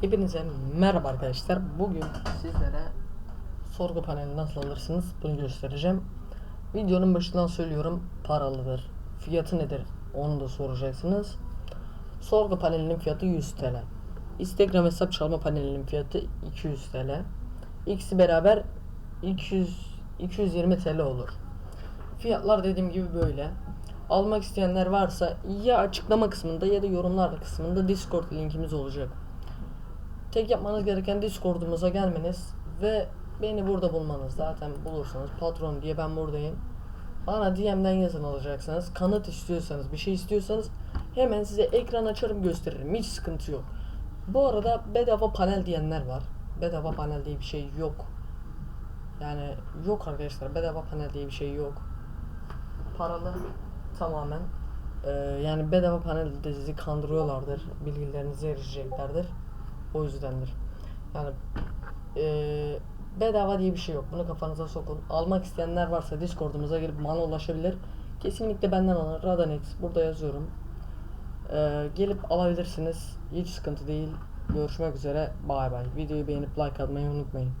Hepinize merhaba arkadaşlar. Bugün sizlere sorgu paneli nasıl alırsınız bunu göstereceğim. Videonun başından söylüyorum paralıdır. Fiyatı nedir onu da soracaksınız. Sorgu panelinin fiyatı 100 TL. Instagram hesap çalma panelinin fiyatı 200 TL. İkisi beraber 200 220 TL olur. Fiyatlar dediğim gibi böyle. Almak isteyenler varsa ya açıklama kısmında ya da yorumlar kısmında Discord linkimiz olacak. Tek yapmanız gereken Discord'umuza gelmeniz ve beni burada bulmanız. Zaten bulursanız patron diye ben buradayım. Bana DM'den yazın alacaksınız. Kanıt istiyorsanız, bir şey istiyorsanız hemen size ekran açarım gösteririm. Hiç sıkıntı yok. Bu arada bedava panel diyenler var. Bedava panel diye bir şey yok. Yani yok arkadaşlar. Bedava panel diye bir şey yok. Paralı tamamen. Ee, yani bedava panelde sizi kandırıyorlardır. Bilgilerinizi erişeceklerdir. O yüzdendir. Yani eee, bedava diye bir şey yok. Bunu kafanıza sokun. Almak isteyenler varsa Discord'umuza gelip bana ulaşabilir. Kesinlikle benden alın. Radanex. Burada yazıyorum. Eee, gelip alabilirsiniz. Hiç sıkıntı değil. Görüşmek üzere. Bay bay. Videoyu beğenip like atmayı unutmayın.